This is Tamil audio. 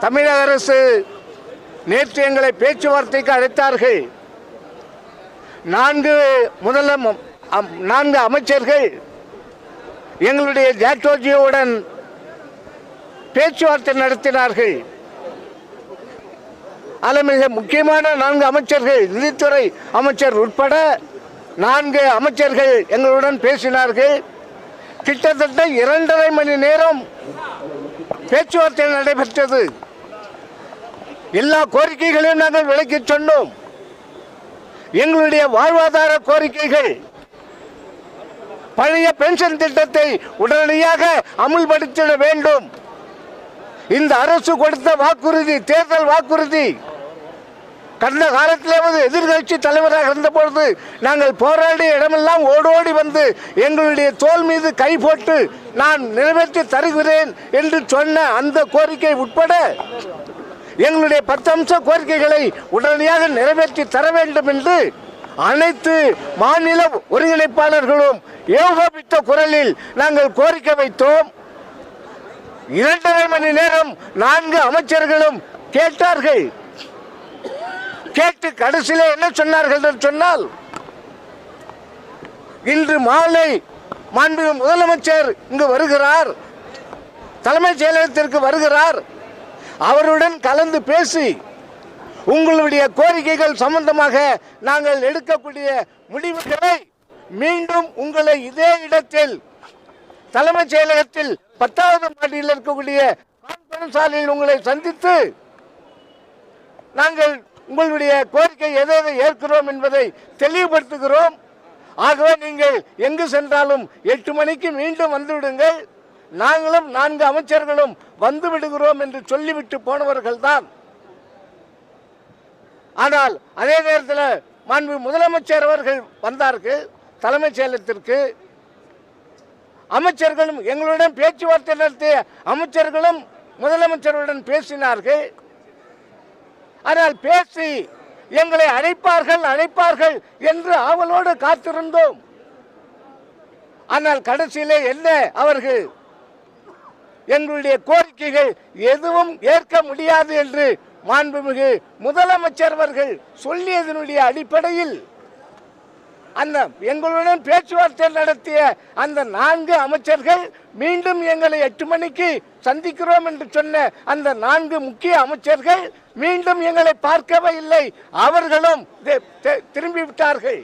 தமிழக அரசு நேற்று எங்களை பேச்சுவார்த்தைக்கு அழைத்தார்கள். நான்கு முதல்ல நான்கு அமைச்சர்கள் எங்களுடைய ஜாக்டோஜியுடன் பேச்சுவார்த்தை நடத்தினார்கள். அதில் மிக முக்கியமான நான்கு அமைச்சர்கள் நிதித்துறை அமைச்சர் உட்பட நான்கு அமைச்சர்கள் எங்களுடன் பேசினார்கள். கிட்டத்தட்ட இரண்டரை மணி நேரம் பேச்சுவார்த்தை நடைபெற்றது. எல்லா கோரிக்கைகளையும் நாங்கள் விளக்கிச் சொன்னோம். எங்களுடைய வாழ்வாதார கோரிக்கைகள் பழைய பென்ஷன் திட்டத்தை உடனடியாக அமுல்படுத்திட வேண்டும். இந்த அரசு கொடுத்த வாக்குறுதி தேர்தல் வாக்குறுதி. கடந்த காலத்திலாவது எதிர்கட்சி தலைவராக இருந்தபொழுது நாங்கள் போராடிய இடமெல்லாம் ஓடோடி வந்து எங்களுடைய தோல் மீது கை போட்டு நான் நிறைவேற்றி தருகிறேன் என்று சொன்ன அந்த கோரிக்கை உட்பட எங்களுடைய பத்து அம்ச கோரிக்கைகளை உடனடியாக நிறைவேற்றி தர வேண்டும் என்று அனைத்து மாநில ஒருங்கிணைப்பாளர்களும் ஏகோபித்த குரலில் நாங்கள் கோரிக்கை வைத்தோம். இரண்டரை மணி நேரம் நான்கு அமைச்சர்களும் கேட்டார்கள். கேட்டு கடைசியில என்ன சொன்னார்கள் என்று சொன்னால் இன்று மாலை மாண்பு முதலமைச்சர் இங்கு வருகிறார். தலைமைச் செயலகத்திற்கு வருகிறார். அவருடன் கலந்து பேசி உங்களுடைய கோரிக்கைகள் சம்பந்தமாக நாங்கள் எடுக்கக்கூடிய முடிவுகளை மீண்டும் உங்களை இதே இடத்தில் தலைமைச் செயலகத்தில் பத்தாவது மாடியில் இருக்கக்கூடிய சாலையில் உங்களை சந்தித்து நாங்கள் உங்களுடைய கோரிக்கை எதை எதை ஏற்கிறோம் என்பதை தெளிவுபடுத்துகிறோம். ஆகவே நீங்கள் எங்கு சென்றாலும் எட்டு மணிக்கு மீண்டும் வந்துவிடுங்கள். நாங்களும் நான்கு அமைச்சர்களும் வந்து விடுகிறோம் என்று சொல்லிவிட்டு போனவர்கள் தான். ஆனால் அதே நேரத்தில் மாண்பு முதலமைச்சர் அவர்கள் வந்தார்கள். தலைமைச் செயலகத்திற்கு அமைச்சர்களும் எங்களுடன் பேச்சுவார்த்தை நடத்திய அமைச்சர்களும் முதலமைச்சருடன் பேசினார்கள். ஆனால் பேசி எங்களை அழைப்பார்கள் அழைப்பார்கள் என்று ஆவலோடு காத்திருந்தோம். ஆனால் கடைசியிலே என்ன அவர்கள்? எங்களுடைய கோரிக்கைகள் எதுவும் ஏற்க முடியாது என்று மாண்புமிகு முதலமைச்சர் அவர்கள் சொல்லியதனுடைய அடிப்படையில் அந்த எங்களுடன் பேச்சுவார்த்தை நடத்திய அந்த நான்கு அமைச்சர்கள் மீண்டும் எங்களை எட்டு மணிக்கு சந்திக்கிறோம் என்று சொன்ன அந்த நான்கு முக்கிய அமைச்சர்கள் மீண்டும் எங்களை பார்க்கவே இல்லை. அவர்களும் திரும்பிவிட்டார்கள் திரும்பி விட்டார்கள்